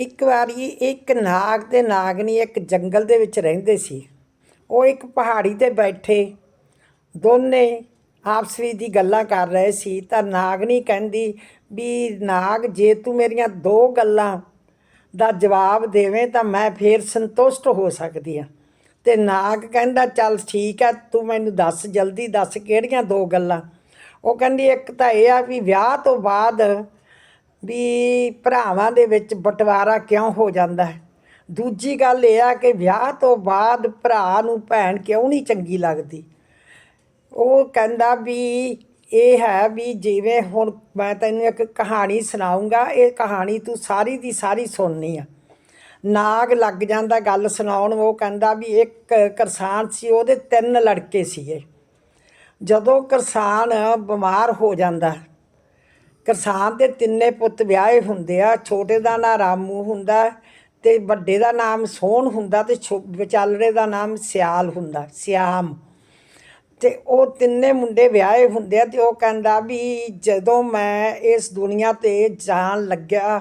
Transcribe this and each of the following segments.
ਇੱਕ ਵਾਰੀ ਇੱਕ ਨਾਗ ਤੇ ਨਾਗਨੀ ਇੱਕ ਜੰਗਲ ਦੇ ਵਿੱਚ ਰਹਿੰਦੇ ਸੀ। ਉਹ ਇੱਕ ਪਹਾੜੀ ਤੇ ਬੈਠੇ। ਦੋਨੇ ਆਪਸ ਵਿੱਚ ਦੀ ਗੱਲਾਂ ਕਰ ਰਹੇ ਸੀ। ਤਾਂ ਨਾਗਨੀ ਕਹਿੰਦੀ ਵੀ, ਨਾਗ, ਜੇ ਤੂੰ ਮੇਰੀਆਂ ਦੋ ਗੱਲਾਂ ਦਾ ਜਵਾਬ ਦੇਵੇਂ ਤਾਂ ਮੈਂ ਫੇਰ ਸੰਤੁਸ਼ਟ ਹੋ ਸਕਦੀ ਆ ਤੇ ਨਾਗ ਕਹਿੰਦਾ, ਚੱਲ ਠੀਕ ਆ ਤੂੰ ਮੈਨੂੰ ਦੱਸ, ਜਲਦੀ ਦੱਸ ਕਿਹੜੀਆਂ ਦੋ ਗੱਲਾਂ? ਉਹ ਕਹਿੰਦੀ, ਇੱਕ ਤਾਂ ਇਹ ਆ ਵੀ ਵਿਆਹ ਤੋਂ ਬਾਅਦ ਵੀ ਭਰਾਵਾਂ ਦੇ ਵਿੱਚ ਬਟਵਾਰਾ ਕਿਉਂ ਹੋ ਜਾਂਦਾ ਹੈ? ਦੂਜੀ ਗੱਲ ਇਹ ਆ ਕਿ ਵਿਆਹ ਤੋਂ ਬਾਅਦ ਭਰਾ ਨੂੰ ਭੈਣ ਕਿਉਂ ਨਹੀਂ ਚੰਗੀ ਲੱਗਦੀ? ਉਹ ਕਹਿੰਦਾ ਵੀ ਇਹ ਹੈ ਵੀ ਜਿਵੇਂ ਹੁਣ ਮੈਂ ਤੈਨੂੰ ਇੱਕ ਕਹਾਣੀ ਸੁਣਾਉਂਗਾ, ਇਹ ਕਹਾਣੀ ਤੂੰ ਸਾਰੀ ਦੀ ਸਾਰੀ ਸੁਣਨੀ ਆ। ਨਾਗ ਲੱਗ ਜਾਂਦਾ ਗੱਲ ਸੁਣਾਉਣ, ਉਹ ਕਹਿੰਦਾ ਵੀ ਇੱਕ ਕਿਸਾਨ ਸੀ, ਉਹਦੇ ਤਿੰਨ ਲੜਕੇ ਸੀਗੇ। ਜਦੋਂ ਕਿਸਾਨ ਬਿਮਾਰ ਹੋ ਜਾਂਦਾ ਕਿਸਾਨ ਦੇ ਤਿੰਨੇ ਪੁੱਤ ਵਿਆਹੇ ਹੁੰਦੇ ਆ, ਛੋਟੇ ਦਾ ਨਾਂ ਰਾਮੂ ਹੁੰਦਾ ਤੇ ਵੱਡੇ ਦਾ ਨਾਮ ਸੋਹਣ ਹੁੰਦਾ ਤੇ ਛੋ- ਵਿਚਾਲੜੇ ਦਾ ਨਾਮ ਸਿਆਲ ਹੁੰਦਾ, ਸਿਆਮ। ਤੇ ਉਹ ਤਿੰਨੇ ਮੁੰਡੇ ਵਿਆਹੇ ਹੁੰਦੇ ਆ ਤੇ ਉਹ ਕਹਿੰਦਾ ਵੀ ਜਦੋਂ ਮੈਂ ਇਸ ਦੁਨੀਆ ਤੇ ਜਾਣ ਲੱਗਿਆ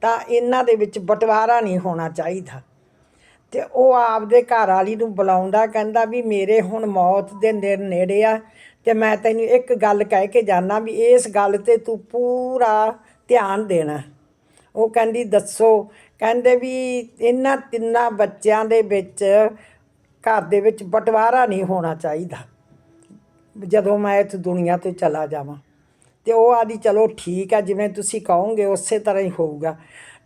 ਤਾਂ ਇਹਨਾਂ ਦੇ ਵਿੱਚ ਬਟਵਾਰਾ ਨਹੀਂ ਹੋਣਾ ਚਾਹੀਦਾ। ਤੇ ਉਹ ਆਪਦੇ ਘਰ ਵਾਲੀ ਨੂੰ ਬੁਲਾਉਂਦਾ, ਕਹਿੰਦਾ ਵੀ ਮੇਰੇ ਹੁਣ ਮੌਤ ਦੇ ਨੇ- ਨੇੜੇ ਆ ਤੇ ਮੈਂ ਤੈਨੂੰ ਇੱਕ ਗੱਲ ਕਹਿ ਕੇ ਜਾਣਾ ਵੀ ਇਸ ਗੱਲ ਤੇ ਤੂੰ ਪੂਰਾ ਧਿਆਨ ਦੇਣਾ। ਉਹ ਕਹਿੰਦੀ, ਦੱਸੋ। ਕਹਿੰਦੇ ਵੀ ਇਹਨਾਂ ਤਿੰਨਾਂ ਬੱਚਿਆਂ ਦੇ ਵਿੱਚ, ਘਰ ਦੇ ਵਿੱਚ ਬਟਵਾਰਾ ਨਹੀਂ ਹੋਣਾ ਚਾਹੀਦਾ, ਜਦੋਂ ਮੈਂ ਇਸ ਦੁਨੀਆ ਤੋਂ ਚਲਾ ਜਾਵਾਂ। ਤੇ ਉਹ ਆਦੀ, ਚਲੋ ਠੀਕ ਆ, ਜਿਵੇਂ ਤੁਸੀਂ ਕਹੋਗੇ, ਉਸੇ ਤਰ੍ਹਾਂ ਹੀ ਹੋਊਗਾ।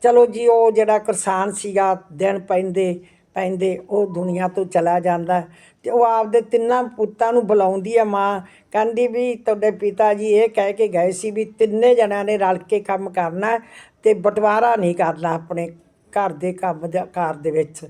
ਚਲੋ ਜੀ, ਉਹ ਜਿਹੜਾ ਕਿਸਾਨ ਸੀਗਾ, ਦਿਨ ਪੈਂਦੇ ਪੈਂਦੇ, ਉਹ ਦੁਨੀਆ ਤੋਂ ਚਲਾ ਜਾਂਦਾ। ਤੇ ਉਹ ਆਪਦੇ ਤਿੰਨਾਂ ਪੁੱਤਾਂ ਨੂੰ ਬੁਲਾਉਂਦੀ ਆ ਮਾਂ। ਕਹਿੰਦੀ ਵੀ ਤੁਹਾਡੇ ਪਿਤਾ ਜੀ ਇਹ ਕਹਿ ਕੇ ਗਏ ਸੀ ਵੀ ਤਿੰਨੇ ਜਣਿਆਂ ਨੇ ਰਲ ਕੇ ਕੰਮ ਕਰਨਾ ਤੇ ਬਟਵਾਰਾ ਨਹੀਂ ਕਰਨਾ ਆਪਣੇ ਘਰ ਦੇ ਕੰਮ ਦੇ ਕਾਰ ਦੇ ਵਿੱਚ।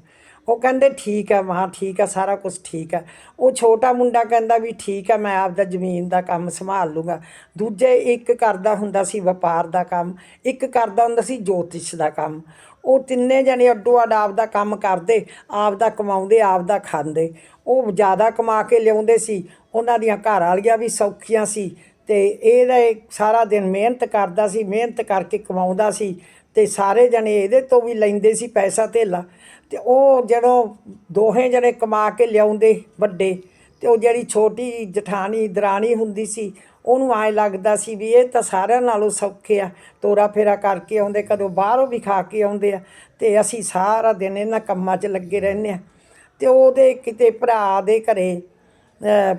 ਉਹ ਕਹਿੰਦੇ ਠੀਕ ਹੈ ਮਾਂ ਠੀਕ ਆ, ਸਾਰਾ ਕੁਝ ਠੀਕ ਹੈ ਉਹ ਛੋਟਾ ਮੁੰਡਾ ਕਹਿੰਦਾ ਵੀ ਠੀਕ ਹੈ ਮੈਂ ਆਪਦਾ ਜ਼ਮੀਨ ਦਾ ਕੰਮ ਸੰਭਾਲ ਲੂੰਗਾ। ਦੂਜੇ ਇੱਕ ਕਰਦਾ ਹੁੰਦਾ ਸੀ ਵਪਾਰ ਦਾ ਕੰਮ, ਇੱਕ ਕਰਦਾ ਹੁੰਦਾ ਸੀ ਜੋਤਿਸ਼ ਦਾ ਕੰਮ। ਉਹ ਤਿੰਨੇ ਜਣੇ ਅੱਡੋ ਅੱਡ ਆਪਦਾ ਕੰਮ ਕਰਦੇ, ਆਪਦਾ ਕਮਾਉਂਦੇ, ਆਪਦਾ ਖਾਂਦੇ। ਉਹ ਜ਼ਿਆਦਾ ਕਮਾ ਕੇ ਲਿਆਉਂਦੇ ਸੀ, ਉਹਨਾਂ ਦੀਆਂ ਘਰ ਵਾਲੀਆਂ ਵੀ ਸੌਖੀਆਂ ਸੀ ਤੇ ਇਹਦਾ ਇਹ ਸਾਰਾ ਦਿਨ ਮਿਹਨਤ ਕਰਦਾ ਸੀ, ਮਿਹਨਤ ਕਰਕੇ ਕਮਾਉਂਦਾ ਸੀ ਤੇ ਸਾਰੇ ਜਣੇ ਇਹਦੇ ਤੋਂ ਵੀ ਲੈਂਦੇ ਸੀ ਪੈਸਾ ਧੇਲਾ। ਤੇ ਉਹ ਜਦੋਂ ਦੋਹੇ ਜਣੇ ਕਮਾ ਕੇ ਲਿਆਉਂਦੇ ਵੱਡੇ ਤੇ ਉਹ ਜਿਹੜੀ ਛੋਟੀ ਜਠਾਣੀ ਦਰਾਣੀ ਹੁੰਦੀ ਸੀ ਉਹਨੂੰ ਐਂ ਲੱਗਦਾ ਸੀ ਵੀ ਇਹ ਤਾਂ ਸਾਰਿਆਂ ਨਾਲੋਂ ਸੌਖੇ ਆ ਤੋਰਾ ਫੇਰਾ ਕਰਕੇ ਆਉਂਦੇ ਕਦੋਂ ਬਾਹਰੋਂ ਵੀ ਖਾ ਕੇ ਆਉਂਦੇ ਆ ਤੇ ਅਸੀਂ ਸਾਰਾ ਦਿਨ ਇਹਨਾਂ ਕੰਮਾਂ 'ਚ ਲੱਗੇ ਰਹਿੰਦੇ ਆ। ਤੇ ਉਹਦੇ ਕਿਤੇ ਭਰਾ ਦੇ ਘਰੇ ਅਹ,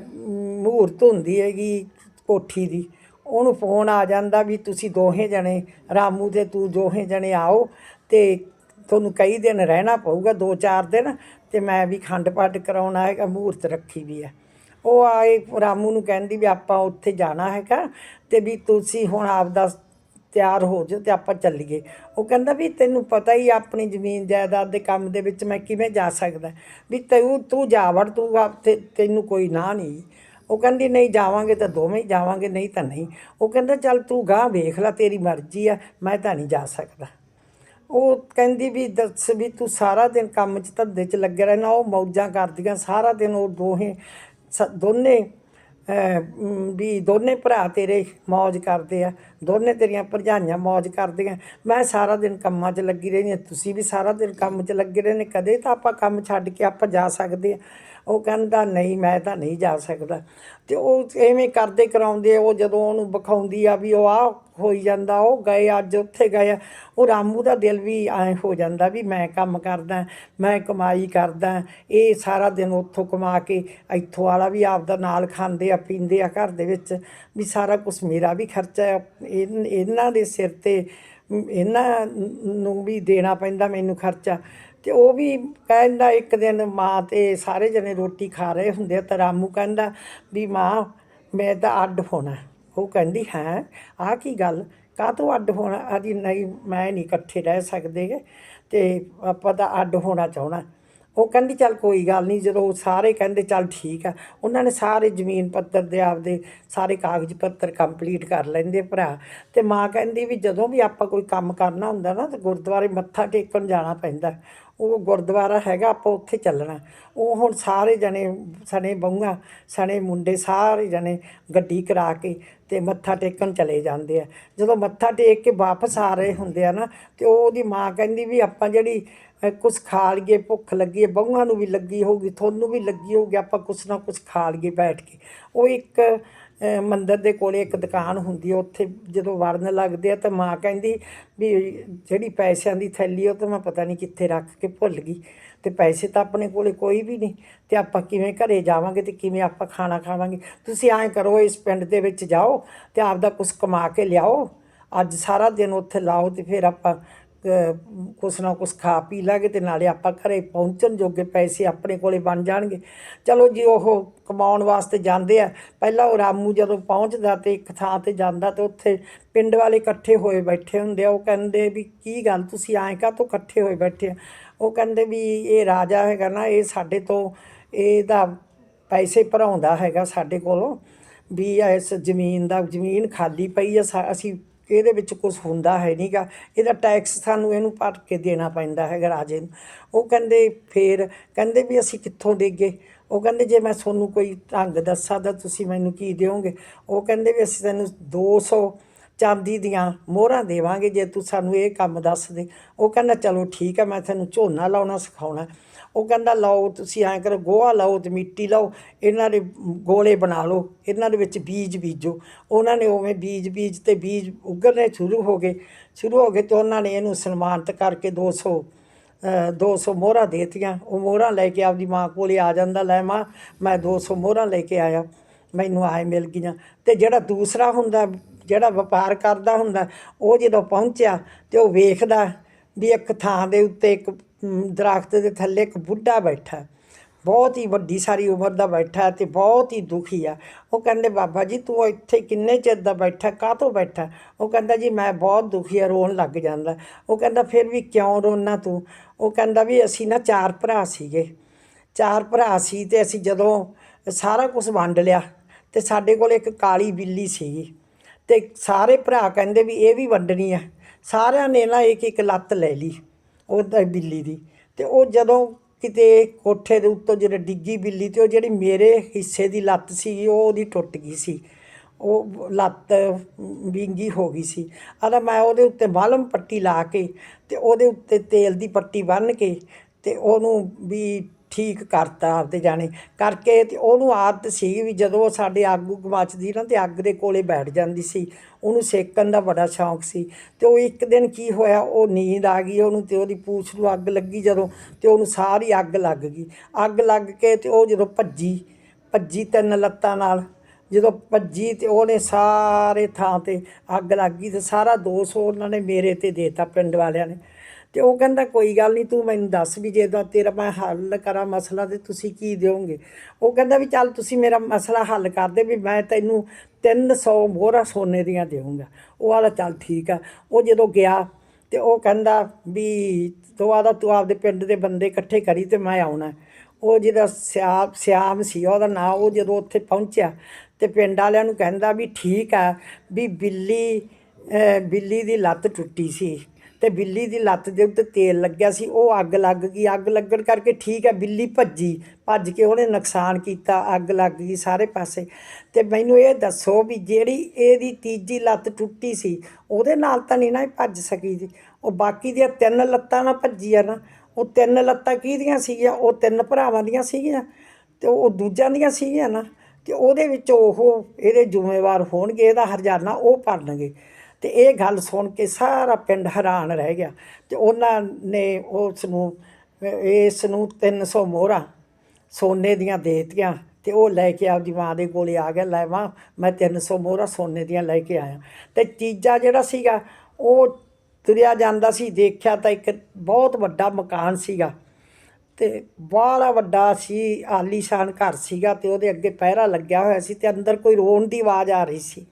ਮਹੂਰਤ ਹੁੰਦੀ ਹੈਗੀ ਕੋਠੀ ਦੀ ਉਹਨੂੰ ਫੋਨ ਆ ਜਾਂਦਾ ਵੀ ਤੁਸੀਂ ਦੋਹੇ ਜਣੇ ਰਾਮੂ ਤੇ ਤੂੰ ਦੋਹੇ ਜਣੇ ਆਓ ਤੇ ਤੁਹਾਨੂੰ ਕਈ ਦਿਨ ਰਹਿਣਾ ਪਊਗਾ, ਦੋ ਚਾਰ ਦਿਨ, ਤੇ ਮੈਂ ਵੀ ਖੰਡ ਪਾਠ ਕਰਾਉਣਾ ਹੈਗਾ ਮਹੂਰਤ ਰੱਖੀ ਵੀ ਹੈ। ਉਹ ਆਏ, ਰਾਮੂ ਨੂੰ ਕਹਿੰਦੀ ਵੀ ਆਪਾਂ ਉੱਥੇ ਜਾਣਾ ਹੈਗਾ, ਤੇ ਵੀ ਤੁਸੀਂ ਹੁਣ ਆਪਦਾ ਤਿਆਰ ਹੋ ਜਾਓ ਤੇ ਆਪਾਂ ਚੱਲੀਏ। ਉਹ ਕਹਿੰਦਾ ਵੀ ਤੈਨੂੰ ਪਤਾ ਹੀ ਆ, ਆਪਣੀ ਜ਼ਮੀਨ ਜਾਇਦਾਦ ਦੇ ਕੰਮ ਦੇ ਵਿੱਚ ਮੈਂ ਕਿਵੇਂ ਜਾ ਸਕਦਾ। ਵੀ ਤੂੰ ਤੂੰ ਜਾ ਵੜ, ਤੂੰ ਆਪ ਤੈਨੂੰ ਕੋਈ ਨਾ ਨਹੀਂ। ਉਹ ਕਹਿੰਦੀ, ਨਹੀਂ ਜਾਵਾਂਗੇ ਤਾਂ ਦੋਵੇਂ ਹੀ ਜਾਵਾਂਗੇ, ਨਹੀਂ ਤਾਂ ਨਹੀਂ। ਉਹ ਕਹਿੰਦਾ, ਚੱਲ ਤੂੰ ਗਾਂ ਵੇਖ ਲੈ, ਤੇਰੀ ਮਰਜ਼ੀ ਆ, ਮੈਂ ਤਾਂ ਨਹੀਂ ਜਾ ਸਕਦਾ। ਉਹ ਕਹਿੰਦੀ ਵੀ ਦੱਸ ਵੀ ਤੂੰ ਸਾਰਾ ਦਿਨ ਕੰਮ 'ਚ ਧੰਦੇ 'ਚ ਲੱਗੇ ਰਹਿਣਾ, ਉਹ ਮੌਜਾਂ ਕਰਦੀਆਂ, ਸਾਰਾ ਦਿਨ ਉਹ ਦੋਹੇ ਸ- ਦੋਨੇ ਵੀ ਦੋਨੇ ਭਰਾ ਤੇਰੇ ਮौज ਕਰਦੇ ਆ, ਦੋਨੇ ਤੇਰੀਆਂ ਭਰਜਾਈਆਂ ਮौज ਕਰਦੀਆਂ। ਮੈਂ ਸਾਰਾ ਦਿਨ ਕੰਮਾਂ 'ਚ ਲੱਗੀ ਰਹਿੰਦੀ ਹਾਂ, ਤੁਸੀਂ ਵੀ ਸਾਰਾ ਦਿਨ ਕੰਮ 'ਚ ਲੱਗੇ ਰਹਿੰਦੇ, ਕਦੇ ਤਾਂ ਆਪਾਂ ਕੰਮ ਛੱਡ ਕੇ ਆਪਾਂ ਜਾ ਸਕਦੇ ਆ ਉਹ ਕਹਿੰਦਾ ਨਹੀਂ ਮੈਂ ਤਾਂ ਨਹੀਂ ਜਾ ਸਕਦਾ। ਤੇ ਉਹ ਐਵੇਂ ਕਰਦੇ ਕਰਾਉਂਦੇ ਉਹ ਜਦੋਂ ਉਹਨੂੰ ਵਿਖਾਉਂਦੀ ਆ ਵੀ ਉਹ ਆ ਹੋਈ ਜਾਂਦਾ ਉਹ ਗਏ ਅੱਜ ਉੱਥੇ ਗਏ ਆ, ਉਹ ਰਾਮੂ ਦਾ ਦਿਲ ਵੀ ਐ ਹੋ ਜਾਂਦਾ ਵੀ ਮੈਂ ਕੰਮ ਕਰਦਾ ਮੈਂ ਕਮਾਈ ਕਰਦਾ ਇਹ ਸਾਰਾ ਦਿਨ ਉੱਥੋਂ ਕਮਾ ਕੇ ਇੱਥੋਂ ਵਾਲਾ ਵੀ ਆਪਦਾ ਨਾਲ ਖਾਂਦੇ ਆ ਪੀਂਦੇ ਆ ਘਰ ਦੇ ਵਿੱਚ ਵੀ ਸਾਰਾ ਕੁਝ ਮੇਰਾ ਵੀ ਖਰਚਾ ਹੈ, ਇਨ- ਇਹਨਾਂ ਦੇ ਸਿਰ ਤੇ ਇਹਨਾਂ ਨੂੰ ਵੀ ਦੇਣਾ ਪੈਂਦਾ ਮੈਨੂੰ ਖਰਚਾ। ਤੇ ਉਹ ਵੀ ਕਹਿੰਦਾ ਇੱਕ ਦਿਨ ਮਾਂ ਤੇ ਸਾਰੇ ਜਣੇ ਰੋਟੀ ਖਾ ਰਹੇ ਹੁੰਦੇ ਆ ਤਾਂ ਰਾਮੂ ਕਹਿੰਦਾ ਵੀ ਮਾਂ, ਮੈਂ ਤਾਂ ਅੱਡ ਹੋਣਾ। ਉਹ ਕਹਿੰਦੀ, ਹੈ, ਆਹ ਕੀ ਗੱਲ? ਕਾਹ ਕਾਹਤੋਂ ਅੱਡ ਹੋਣਾ? ਆਦੀ ਨਹੀਂ, ਮੈਂ ਨਹੀਂ ਇਕੱਠੇ ਰਹਿ ਸਕਦੇ। ਗੇ ਤੇ ਆਪਾਂ ਤਾਂ ਅੱਡ ਹੋਣਾ ਚਾਹਣਾ। ਉਹ ਕਹਿੰਦੀ, ਚੱਲ ਕੋਈ ਗੱਲ ਨਹੀਂ। ਜਦੋਂ ਸਾਰੇ ਕਹਿੰਦੇ, ਚੱਲ ਠੀਕ ਆ। ਉਹਨਾਂ ਨੇ ਸਾਰੇ ਜ਼ਮੀਨ ਪੱਤਰ ਦੇ ਆਪਦੇ ਸਾਰੇ ਕਾਗਜ਼ ਪੱਤਰ ਕੰਪਲੀਟ ਕਰ ਲੈਂਦੇ ਭਰਾ। ਤੇ ਮਾਂ ਕਹਿੰਦੀ ਵੀ ਜਦੋਂ ਵੀ ਆਪਾਂ ਕੋਈ ਕੰਮ ਕਰਨਾ ਹੁੰਦਾ ਨਾ, ਤੇ ਗੁਰਦੁਆਰੇ ਮੱਥਾ ਟੇਕਣ ਜਾਣਾ ਪੈਂਦਾ। ਉਹ ਗੁਰਦੁਆਰਾ ਹੈਗਾ, ਆਪਾਂ ਉੱਥੇ ਚੱਲਣਾ। ਉਹ ਹੁਣ ਸਾਰੇ ਜਣੇ, ਸਣੇ ਬਹੂਆਂ, ਸਣੇ ਮੁੰਡੇ, ਸਾਰੇ ਜਣੇ ਗੱਡੀ ਕਰਾ ਕੇ ਤੇ ਮੱਥਾ ਟੇਕਣ ਚਲੇ ਜਾਂਦੇ ਆ। ਜਦੋਂ ਮੱਥਾ ਟੇਕ ਕੇ ਵਾਪਸ ਆ ਰਹੇ ਹੁੰਦੇ ਆ ਨਾ, ਤੇ ਉਹਦੀ ਮਾਂ ਕਹਿੰਦੀ ਵੀ ਆਪਾਂ ਜਿਹੜੀ ਕੁਝ ਖਾ ਲਈਏ, ਭੁੱਖ ਲੱਗੀ ਹੈ ਬਹੂਆਂ ਨੂੰ ਵੀ ਲੱਗੀ ਹੋਊਗੀ, ਤੁਹਾਨੂੰ ਵੀ ਲੱਗੀ ਹੋਊਗੀ, ਆਪਾਂ ਕੁਛ ਨਾ ਕੁਛ ਖਾ ਲਈਏ ਬੈਠ ਕੇ। ਉਹ ਇੱਕ ਮੰਦਰ ਦੇ ਕੋਲੇ ਇੱਕ ਦੁਕਾਨ ਹੁੰਦੀ ਹੈ ਉੱਥੇ ਜਦੋਂ ਵੜਨ ਲੱਗਦੇ ਆ ਤਾਂ ਮਾਂ ਕਹਿੰਦੀ ਵੀ ਜਿਹੜੀ ਪੈਸਿਆਂ ਦੀ ਥੈਲੀ ਉਹ ਤਾਂ ਮੈਂ ਪਤਾ ਨਹੀਂ ਕਿੱਥੇ ਰੱਖ ਕੇ ਭੁੱਲ ਗਈ। ਤੇ ਪੈਸੇ ਤਾਂ ਆਪਣੇ ਕੋਲੇ ਕੋਈ ਵੀ ਨਹੀਂ, ਤੇ ਆਪਾਂ ਕਿਵੇਂ ਘਰੇ ਜਾਵਾਂਗੇ ਤੇ ਕਿਵੇਂ ਆਪਾਂ ਖਾਣਾ ਖਾਵਾਂਗੇ? ਤੁਸੀਂ ਐਂ ਕਰੋ, ਇਸ ਪਿੰਡ ਦੇ ਵਿੱਚ ਜਾਓ ਤੇ ਆਪਦਾ ਕੁਝ ਕਮਾ ਕੇ ਲਿਆਓ। ਅੱਜ ਸਾਰਾ ਦਿਨ ਉੱਥੇ ਲਾਓ ਤੇ ਫਿਰ ਆਪਾਂ ਕੁਛ ਨਾ ਕੁਛ ਖਾ ਪੀ ਲਾਂਗੇ ਤੇ ਨਾਲੇ ਆਪਾਂ ਘਰੇ ਪਹੁੰਚਣ ਜੋਗੇ ਪੈਸੇ ਆਪਣੇ ਕੋਲੇ ਬਣ ਜਾਣਗੇ। ਚਲੋ ਜੀ, ਉਹ ਕਮਾਉਣ ਵਾਸਤੇ ਜਾਂਦੇ ਆ। ਪਹਿਲਾਂ ਉਹ ਰਾਮੂ ਜਦੋਂ ਪਹੁੰਚਦਾ ਤੇ ਇੱਕ ਥਾਂ ਤੇ ਜਾਂਦਾ ਤੇ ਉੱਥੇ ਪਿੰਡ ਵਾਲੇ ਇਕੱਠੇ ਹੋਏ ਬੈਠੇ ਹੁੰਦੇ ਆ। ਉਹ ਕਹਿੰਦੇ ਵੀ, ਕੀ ਗੱਲ? ਤੁਸੀਂ ਐਂ ਕਾਹਤੋਂ ਇਕੱਠੇ ਹੋਏ ਬੈਠੇ ਆ? ਉਹ ਕਹਿੰਦੇ ਵੀ, ਇਹ ਰਾਜਾ ਹੈਗਾ ਨਾ, ਇਹ ਸਾਡੇ ਤੋਂ ਇਹਦਾ ਪੈਸੇ ਭਰਾਉਂਦਾ ਹੈਗਾ ਸਾਡੇ ਕੋਲੋਂ ਵੀ ਇਸ ਜ਼ਮੀਨ ਦਾ ਜ਼ਮੀਨ ਖਾਲੀ ਪਈ ਆ, ਸਾ- ਅਸੀਂ ਇਹਦੇ ਵਿੱਚ ਕੁਝ ਹੁੰਦਾ ਹੈ ਨਹੀਂਗਾ ਇਹਦਾ ਟੈਕਸ ਸਾਨੂੰ ਇਹਨੂੰ ਭਰ ਕੇ ਦੇਣਾ ਪੈਂਦਾ ਹੈਗਾ ਰਾਜੇ ਨੂੰ। ਉਹ ਕਹਿੰਦੇ ਫੇਰ, ਕਹਿੰਦੇ ਵੀ ਅਸੀਂ ਕਿੱਥੋਂ ਦੇਗੇ ਉਹ ਕਹਿੰਦੇ ਜੇ ਮੈਂ ਤੁਹਾਨੂੰ ਕੋਈ ਢੰਗ ਦੱਸਾਂ ਤਾਂ ਤੁਸੀਂ ਮੈਨੂੰ ਕੀ ਦਿਓਗੇ? ਉਹ ਕਹਿੰਦੇ ਵੀ ਅਸੀਂ ਤੈਨੂੰ 200 ਚਾਂਦੀ ਦੀਆਂ ਮੋਹਰਾਂ ਦੇਵਾਂਗੇ ਜੇ ਤੂੰ ਸਾਨੂੰ ਇਹ ਕੰਮ ਦੱਸ ਦੇ। ਉਹ ਕਹਿੰਦਾ, ਚਲੋ ਠੀਕ ਹੈ, ਮੈਂ ਤੈਨੂੰ ਝੋਨਾ ਲਾਉਣਾ, ਸਿਖਾਉਣਾ। ਉਹ ਕਹਿੰਦਾ ਲਓ ਤੁਸੀਂ ਐਂ ਕਰੋ ਗੋਹਾ ਲਾਓ ਤੇ ਮਿੱਟੀ ਲਾਓ ਇਹਨਾਂ ਦੇ ਗੋਲੇ ਬਣਾ ਲਓ ਇਹਨਾਂ ਦੇ ਵਿੱਚ ਬੀਜ ਬੀਜੋ। ਉਹਨਾਂ ਨੇ ਉਵੇਂ ਬੀਜ ਬੀਜ ਤੇ ਬੀਜ ਉੱਗਣੇ ਸ਼ੁਰੂ ਹੋ ਗਏ। ਸ਼ੁਰੂ ਹੋ ਗਏ ਤੇ ਉਹਨਾਂ ਨੇ ਇਹਨੂੰ ਸਨਮਾਨਿਤ ਕਰਕੇ 200 ਅ, 200 ਮੋਹਰਾਂ ਦੇਤੀਆਂ। ਉਹ ਮੋਹਰਾਂ ਲੈ ਕੇ ਆਪਦੀ ਮਾਂ ਕੋਲੇ ਆ ਜਾਂਦਾ ਲੈ ਮਾਂ ਮੈਂ 200 ਮੋਹਰਾਂ ਲੈ ਕੇ ਆਇਆ ਮੈਨੂੰ ਆਏ ਮਿਲ ਗਈਆਂ। ਤੇ ਜਿਹੜਾ ਦੂਸਰਾ ਹੁੰਦਾ ਜਿਹੜਾ ਵਪਾਰ ਕਰਦਾ ਹੁੰਦਾ ਉਹ ਜਦੋਂ ਪਹੁੰਚਿਆ ਤੇ ਉਹ ਵੇਖਦਾ ਵੀ ਇੱਕ ਥਾਂ ਦੇ ਉੱਤੇ ਇੱਕ ਦਰਖਤ ਦੇ ਥੱਲੇ ਇੱਕ ਬੁੱਢਾ ਬੈਠਾ। ਬਹੁਤ ਹੀ ਵੱਡੀ ਸਾਰੀ ਉਮਰ ਦਾ ਬੈਠਾ ਤੇ ਬਹੁਤ ਹੀ ਦੁਖੀ ਆ। ਉਹ ਕਹਿੰਦੇ, ਬਾਬਾ ਜੀ, ਤੂੰ ਇੱਥੇ ਕਿੰਨੇ ਚਿਰ ਦਾ ਬੈਠਾ, ਕਾਹਤੋਂ ਬੈਠਾ? ਉਹ ਕਹਿੰਦਾ, ਜੀ, ਮੈਂ ਬਹੁਤ ਦੁਖੀ ਆ, ਰੋਣ ਲੱਗ ਜਾਂਦਾ। ਉਹ ਕਹਿੰਦਾ, ਫਿਰ ਵੀ ਕਿਉਂ ਰੋਣਾ ਤੂੰ? ਉਹ ਕਹਿੰਦਾ, ਵੀ ਅਸੀਂ ਨਾ ਚਾਰ ਭਰਾ ਸੀਗੇ। ਚਾਰ ਭਰਾ ਸੀ ਤੇ ਅਸੀਂ ਜਦੋਂ ਸਾਰਾ ਕੁਝ ਵੰਡ ਲਿਆ ਤੇ ਸਾਡੇ ਕੋਲ ਇੱਕ ਕਾਲੀ ਬਿੱਲੀ ਸੀਗੀ ਤੇ ਸਾਰੇ ਭਰਾ ਕਹਿੰਦੇ ਵੀ ਇਹ ਵੀ ਵੰਡਣੀ ਆ। ਸਾਰਿਆਂ ਨੇ ਨਾ ਇੱਕ ਇੱਕ ਲੱਤ ਲੈ ਲਈ। ਉਹਦਾ ਬਿੱਲੀ ਦੀ। ਤੇ ਉਹ ਜਦੋਂ ਕਿਤੇ ਕੋਠੇ ਦੇ ਉੱਤੋਂ ਜਿਹੜਾ ਡਿੱਗੀ ਬਿੱਲੀ ਤੇ ਉਹ ਜਿਹੜੀ ਮੇਰੇ ਹਿੱਸੇ ਦੀ ਲੱਤ ਸੀ ਉਹ ਉਹਦੀ ਟੁੱਟ ਗਈ ਸੀ। ਉਹ ਲੱਤ ਵਿੰਗੀ ਹੋ ਗਈ ਸੀ। ਆਦਾ ਮੈਂ ਉਹਦੇ ਉੱਤੇ ਮਲਮ ਪੱਟੀ ਲਾ ਕੇ ਤੇ ਉਹਦੇ ਉੱਤੇ ਤੇਲ ਦੀ ਪੱਟੀ ਬੰਨ੍ਹ ਕੇ ਤੇ ਉਹਨੂੰ ਵੀ ਠੀਕ ਕਰਤਾ ਆਪਦੇ ਜਾਣੇ ਕਰਕੇ ਤੇ ਉਹਨੂੰ ਆਦਤ ਸੀ ਵੀ ਜਦੋਂ ਉਹ ਸਾਡੇ ਅੱਗ ਗਵਾਚਦੀ ਨਾ ਤੇ ਅੱਗ ਦੇ ਕੋਲੇ ਬੈਠ ਜਾਂਦੀ ਸੀ, ਉਹਨੂੰ ਸੇਕਣ ਦਾ ਬੜਾ ਸ਼ੌਂਕ ਸੀ ਤੇ ਉਹ ਇੱਕ ਦਿਨ ਕੀ ਹੋਇਆ, ਉਹ ਨੀਂਦ ਆ ਗਈ ਉਹਨੂੰ ਤੇ ਉਹਦੀ ਪੂਛ ਨੂੰ ਅੱਗ ਲੱਗੀ ਜਦੋਂ ਤੇ ਉਹਨੂੰ ਸਾਰੀ ਅੱਗ ਲੱਗ ਗਈ, ਅੱਗ ਲੱਗ ਕੇ ਤੇ ਉਹ ਜਦੋਂ ਭੱਜੀ ਭੱਜੀ ਤਿੰਨ ਲੱਤਾਂ ਨਾਲ, ਜਦੋਂ ਭੱਜੀ ਤੇ ਉਹਨੇ ਸਾਰੇ ਥਾਂ ਤੇ ਅੱਗ ਲੱਗ ਗਈ ਤੇ ਸਾਰਾ ਦੋਸ਼ ਉਹਨਾਂ ਨੇ ਮੇਰੇ ਤੇ ਦੇਤਾ ਪਿੰਡ ਵਾਲਿਆਂ ਨੇ। ਤੇ ਉਹ ਕਹਿੰਦਾ, ਕੋਈ ਗੱਲ ਨਹੀਂ, ਤੂੰ ਮੈਨੂੰ ਦੱਸ ਵੀ ਜੇ ਤਾਂ ਤੇਰਾ ਮੈਂ ਹੱਲ ਕਰਾਂ ਮਸਲਾ ਤੇ ਤੁਸੀਂ ਕੀ ਦਿਓਗੇ? ਉਹ ਕਹਿੰਦਾ ਵੀ, ਚੱਲ ਤੁਸੀਂ ਮੇਰਾ ਮਸਲਾ ਹੱਲ ਕਰ ਦੇ ਵੀ ਮੈਂ ਤੈਨੂੰ 300 ਮੋਹਰਾਂ ਸੋਨੇ ਦੀਆਂ ਦੇਵਾਂਗਾ ਉਹ ਆਲਾ, ਚੱਲ ਠੀਕ ਆ। ਉਹ ਜਦੋਂ ਗਿਆ ਤੇ ਉਹ ਕਹਿੰਦਾ ਵੀ, ਤੂੰ ਆਦਾ, ਤੂੰ ਆਪਦੇ ਪਿੰਡ ਦੇ ਬੰਦੇ ਇਕੱਠੇ ਕਰੀ ਤੇ ਮੈਂ ਆਉਣਾ। ਉਹ ਜਿਹਦਾ ਸਿਆਮ ਸਿਆਮ ਸੀ, ਉਹਦਾ ਨਾਂ ਉਹ ਜਦੋਂ ਉੱਥੇ ਪਹੁੰਚਿਆ ਤੇ ਪਿੰਡ ਵਾਲਿਆਂ ਨੂੰ ਕਹਿੰਦਾ ਵੀ, ਠੀਕ ਆ, ਵੀ ਬਿੱਲੀ ਬਿੱਲੀ ਦੀ ਲੱਤ ਟੁੱਟੀ ਸੀ। ਤੇ ਬਿੱਲੀ ਦੀ ਲੱਤ ਦੇ ਉੱਤੇ ਤੇਲ ਲੱਗਿਆ ਸੀ, ਉਹ ਅੱਗ ਲੱਗ ਗਈ। ਅੱਗ ਲੱਗਣ ਕਰਕੇ ਠੀਕ ਹੈ, ਬਿੱਲੀ ਭੱਜੀ, ਭੱਜ ਕੇ ਉਹਨੇ ਨੁਕਸਾਨ ਕੀਤਾ, ਅੱਗ ਲੱਗ ਗਈ ਸਾਰੇ ਪਾਸੇ। ਤੇ ਮੈਨੂੰ ਇਹ ਦੱਸੋ ਵੀ ਜਿਹੜੀ ਇਹਦੀ ਤੀਜੀ ਲੱਤ ਟੁੱਟੀ ਸੀ, ਉਹਦੇ ਨਾਲ ਤਾਂ ਨਹੀਂ ਨਾ ਭੱਜ ਸਕੀ ਜੀ ਉਹ ਬਾਕੀ ਦੀਆਂ ਤਿੰਨ ਲੱਤਾਂ ਨਾਲ ਭੱਜੀ ਆ ਨਾ, ਉਹ ਤਿੰਨ ਲੱਤਾਂ ਕਿਹਦੀਆਂ ਸੀਗੀਆਂ? ਉਹ ਤਿੰਨ ਭਰਾਵਾਂ ਦੀਆਂ ਸੀਗੀਆਂ ਤੇ ਉਹ ਦੂਜਿਆਂ ਦੀਆਂ ਸੀਗੀਆਂ ਨਾ, ਤੇ ਉਹਦੇ ਵਿੱਚ ਉਹ ਇਹਦੇ ਜ਼ਿੰਮੇਵਾਰ ਹੋਣਗੇ, ਇਹਦਾ ਹਰਜਾਨਾ ਉਹ ਭਰਨਗੇ। ਤੇ ਇਹ ਗੱਲ ਸੁਣ ਕੇ ਸਾਰਾ ਪਿੰਡ ਹੈਰਾਨ ਰਹਿ ਗਿਆ ਤੇ ਉਹਨਾਂ ਨੇ ਉਸ ਨੂੰ, ਇਸ ਨੂੰ 300 ਮੋਹਰਾਂ ਸੋਨੇ ਦੀਆਂ ਦੇਤੀਆਂ ਤੇ ਉਹ ਲੈ ਕੇ ਆਪਦੀ ਮਾਂ ਦੇ ਕੋਲੇ ਆ ਗਿਆ, ਲੈ ਮਾਂ, ਮੈਂ 300 ਮੋਹਰਾਂ ਸੋਨੇ ਦੀਆਂ ਲੈ ਕੇ ਆਇਆ। ਤੇ ਤੀਜਾ ਜਿਹੜਾ ਸੀਗਾ, ਉਹ ਤੁਰਿਆ ਜਾਂਦਾ ਸੀ, ਦੇਖਿਆ ਤਾਂ ਇੱਕ ਬਹੁਤ ਵੱਡਾ ਮਕਾਨ ਸੀਗਾ ਤੇ ਬਾਹਲਾ ਵੱਡਾ ਸੀ, ਆਲੀਸ਼ਾਨ ਘਰ ਸੀਗਾ ਤੇ ਉਹਦੇ ਅੱਗੇ ਪਹਿਰਾ ਲੱਗਿਆ ਹੋਇਆ ਸੀ ਤੇ ਅੰਦਰ ਕੋਈ ਰੋਣ ਦੀ ਆਵਾਜ਼ ਆ ਰਹੀ ਸੀ।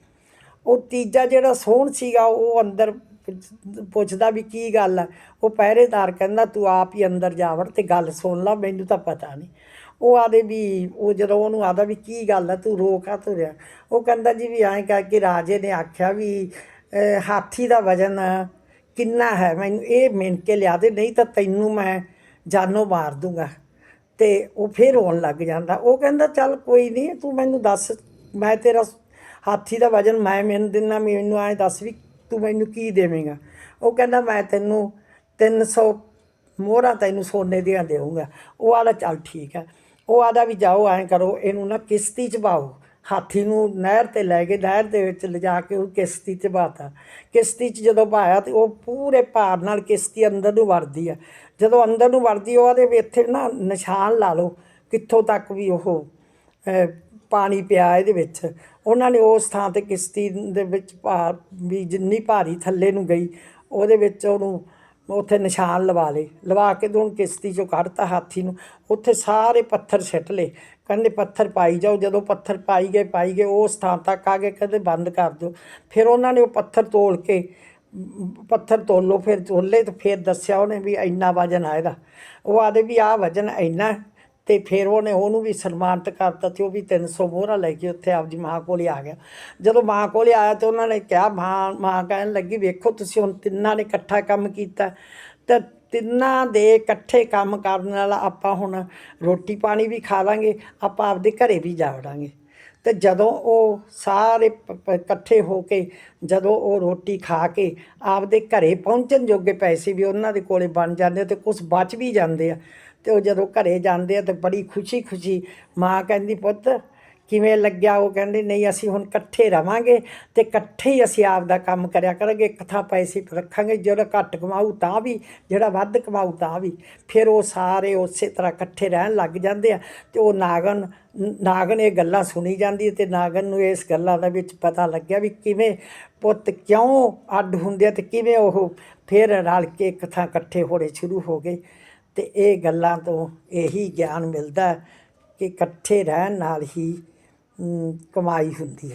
ਉਹ ਤੀਜਾ ਜਿਹੜਾ ਸੋਹਣ ਸੀਗਾ, ਉਹ ਅੰਦਰ ਪੁੱਛ- ਪੁੱਛਦਾ ਵੀ ਕੀ ਗੱਲ ਆ? ਉਹ ਪਹਿਰੇਦਾਰ ਕਹਿੰਦਾ, ਤੂੰ ਆਪ ਹੀ ਅੰਦਰ ਜਾਵੜ ਤੇ ਗੱਲ ਸੁਣ ਲਾ, ਮੈਨੂੰ ਤਾਂ ਪਤਾ ਨਹੀਂ। ਉਹ ਆਦੇ ਵੀ, ਉਹ ਜਦੋਂ ਉਹਨੂੰ ਆਦਾ ਵੀ ਕੀ ਗੱਲ ਆ, ਤੂੰ ਰੋ ਕਾ ਰਿਹਾ? ਉਹ ਕਹਿੰਦਾ ਜੀ ਵੀ ਐਂ ਕਹਿ ਕੇ ਰਾਜੇ ਨੇ ਆਖਿਆ ਵੀ ਹਾਥੀ ਦਾ ਵਜਨ ਕਿੰਨਾ ਹੈ? ਮੈਨੂੰ ਇਹ ਮਿਣ ਕੇ ਲਿਆ ਦੇ, ਨਹੀਂ ਤਾਂ ਤੈਨੂੰ ਮੈਂ ਜਾਨੋਂ ਮਾਰ ਦੂੰਗਾ। ਤੇ ਉਹ ਫੇਰ ਰੋਣ ਲੱਗ ਜਾਂਦਾ। ਉਹ ਕਹਿੰਦਾ, ਚੱਲ ਕੋਈ ਨਹੀਂ, ਤੂੰ ਮੈਨੂੰ ਦੱਸ, ਮੈਂ ਤੇਰਾ ਹਾਥੀ ਦਾ ਵਜਨ ਮੈਂ ਮੈਨੂੰ ਦਿਨਾ ਮੈਨੂੰ ਐਂ ਦੱਸ ਵੀ ਤੂੰ ਮੈਨੂੰ ਕੀ ਦੇਵੇਂਗਾ? ਉਹ ਕਹਿੰਦਾ, ਮੈਂ ਤੈਨੂੰ 300 ਮੋਹਰਾਂ ਤੈਨੂੰ ਸੋਨੇ ਦੀਆਂ ਦੇਵਾਂਗਾ ਉਹ ਆਦਾ ਚੱਲ ਠੀਕ ਹੈ ਉਹ ਆਦਾ ਵੀ ਜਾਓ, ਐਂ ਕਰੋ, ਇਹਨੂੰ ਨਾ ਕਿਸ਼ਤੀ 'ਚ ਪਾਓ ਹਾਥੀ ਨੂੰ ਨਹਿਰ ਤੇ ਲੈ ਕੇ, ਨਹਿਰ ਦੇ ਵਿੱਚ ਲਿਜਾ ਕੇ ਉਹ ਕਿਸ਼ਤੀ 'ਚ ਪਾਤਾ ਕਿਸ਼ਤੀ 'ਚ ਜਦੋਂ ਪਾਇਆ ਤੇ ਉਹ ਪੂਰੇ ਭਾਰ ਨਾਲ ਕਿਸ਼ਤੀ ਅੰਦਰ ਨੂੰ ਵੜਦੀ ਆ। ਜਦੋਂ ਅੰਦਰ ਨੂੰ ਵੜਦੀ, ਉਹ ਉਹਦੇ ਵੀ ਇੱਥੇ ਨਾ ਨਿਸ਼ਾਨ ਲਾ ਲਓ, ਕਿੱਥੋਂ ਤੱਕ ਵੀ ਉਹ ਪਾਣੀ ਪਿਆ ਇਹਦੇ ਵਿੱਚ। ਉਹਨਾਂ ਨੇ ਉਸ ਥਾਂ ਤੇ ਕਿਸ਼ਤੀ ਦੇ ਵਿੱਚ ਭਾਰ ਵੀ ਜਿੰਨੀ ਭਾਰੀ ਥੱਲੇ ਨੂੰ ਗਈ, ਉਹਦੇ ਵਿੱਚ ਉਹਨੂੰ ਉੱਥੇ ਨਿਸ਼ਾਨ ਲਵਾ ਲਏ। ਲਵਾ ਕੇ ਤੇ ਹੁਣ ਕਿਸ਼ਤੀ ਚੋਂ ਕੱਢਤਾ ਹਾਥੀ ਨੂੰ। ਉੱਥੇ ਸਾਰੇ ਪੱਥਰ ਸਿੱਟ ਲਏ। ਕਹਿੰਦੇ ਪੱਥਰ ਪਾਈ ਜਾਓ। ਜਦੋਂ ਪੱਥਰ ਪਾਈ ਗਏ ਪਾਈ ਗਏ, ਉਸ ਥਾਂ ਤੱਕ ਆ ਗਏ। ਕਹਿੰਦੇ ਬੰਦ ਕਰ ਦਿਓ। ਫਿਰ ਉਹਨਾਂ ਨੇ ਉਹ ਪੱਥਰ ਤੋਲ ਕੇ, ਪੱਥਰ ਤੋਲੋ, ਫਿਰ ਤੋਲੇ ਤੇ ਫਿਰ ਦੱਸਿਆ ਉਹਨੇ ਵੀ ਇੰਨਾ ਵਜਨ ਆ ਇਹਦਾ। ਉਹ ਆਦੇ ਵੀ ਆਹ ਵਜਨ ਇੰਨਾ ਤੇ ਫਿਰ ਉਹਨੇ ਉਹਨੂੰ ਵੀ ਸਨਮਾਨਿਤ ਕਰਤਾ ਤੇ ਉਹ ਵੀ 300 ਮੋਹਰਾ ਲੈ ਕੇ ਉੱਥੇ ਆਪਦੀ ਮਾਂ ਕੋਲੇ ਆ ਗਿਆ। ਜਦੋਂ ਮਾਂ ਕੋਲੇ ਆਇਆ ਤੇ ਉਹਨਾਂ ਨੇ ਕਿਹਾ, ਮਾਂ ਮਾਂ ਕਹਿਣ ਲੱਗੀ, ਵੇਖੋ ਤੁਸੀਂ ਹੁਣ ਤਿੰਨਾਂ ਨੇ ਇਕੱਠਾ ਕੰਮ ਕੀਤਾ। ਤੇ ਤਿੰਨਾਂ ਦੇ ਇਕੱਠੇ ਕੰਮ ਕਰਨ ਨਾਲ ਆਪਾਂ ਹੁਣ ਰੋਟੀ ਪਾਣੀ ਵੀ ਖਾ ਲਾਂਗੇ, ਆਪਾਂ ਆਪਦੇ ਘਰੇ ਵੀ ਜਾ ਵੜਾਂਗੇ। ਤੇ ਜਦੋਂ ਉਹ ਸਾਰੇ ਇਕੱਠੇ ਹੋ ਕੇ ਜਦੋਂ ਉਹ ਰੋਟੀ ਖਾ ਕੇ ਆਪਦੇ ਘਰੇ ਪਹੁੰਚਣ ਜੋਗੇ ਪੈਸੇ ਵੀ ਉਹਨਾਂ ਦੇ ਕੋਲੇ ਬਣ ਜਾਂਦੇ ਆ ਤੇ ਕੁਝ ਬਚ ਵੀ ਜਾਂਦੇ ਆ। ਤੇ ਉਹ ਜਦੋਂ ਘਰੇ ਜਾਂਦੇ ਆ ਤੇ ਬੜੀ ਖੁਸ਼ੀ ਖੁਸ਼ੀ। ਮਾਂ ਕਹਿੰਦੀ, ਪੁੱਤ, ਕਿਵੇਂ ਲੱਗਿਆ? ਉਹ ਕਹਿੰਦੇ, ਨਹੀਂ, ਅਸੀਂ ਹੁਣ ਇਕੱਠੇ ਰਵਾਂਗੇ ਤੇ ਇਕੱਠੇ ਹੀ ਅਸੀਂ ਆਪ ਦਾ ਕੰਮ ਕਰਿਆ ਕਰਾਂਗੇ। ਇੱਕ ਥਾਂ ਪੈਸੇ ਰੱਖਾਂਗੇ ਜਿਹੜਾ ਘੱਟ ਕਮਾਊ ਤਾਂ ਵੀ, ਜਿਹੜਾ ਵੱਧ ਕਮਾਊ ਤਾਂ ਵੀ। ਫਿਰ ਉਹ ਸਾਰੇ ਉਸੇ ਤਰ੍ਹਾਂ ਇਕੱਠੇ ਰਹਿਣ ਲੱਗ ਜਾਂਦੇ ਆ ਤੇ ਉਹ ਨਾਗਨ ਨਾਗਨ ਇਹ ਗੱਲਾਂ ਸੁਣੀ ਜਾਂਦੀ ਤੇ ਨਾਗਨ ਨੂੰ ਇਸ ਗੱਲਾਂ ਦਾ ਵਿੱਚ ਪਤਾ ਲੱਗਿਆ ਵੀ ਕਿਵੇਂ ਪੁੱਤ ਕਿਉਂ ਅੱਡ ਹੁੰਦੇ ਆ ਤੇ ਕਿਵੇਂ ਉਹ ਫਿਰ ਰਲ ਕੇ ਇੱਕ ਥਾਂ ਇਕੱਠੇ ਹੋਣੇ ਸ਼ੁਰੂ ਹੋ ਗਏ। ਅਤੇ ਇਹ ਗੱਲਾਂ ਤੋਂ ਇਹੀ ਗਿਆਨ ਮਿਲਦਾ ਕਿ ਇਕੱਠੇ ਰਹਿਣ ਨਾਲ ਹੀ ਕਮਾਈ ਹੁੰਦੀ ਹੈ।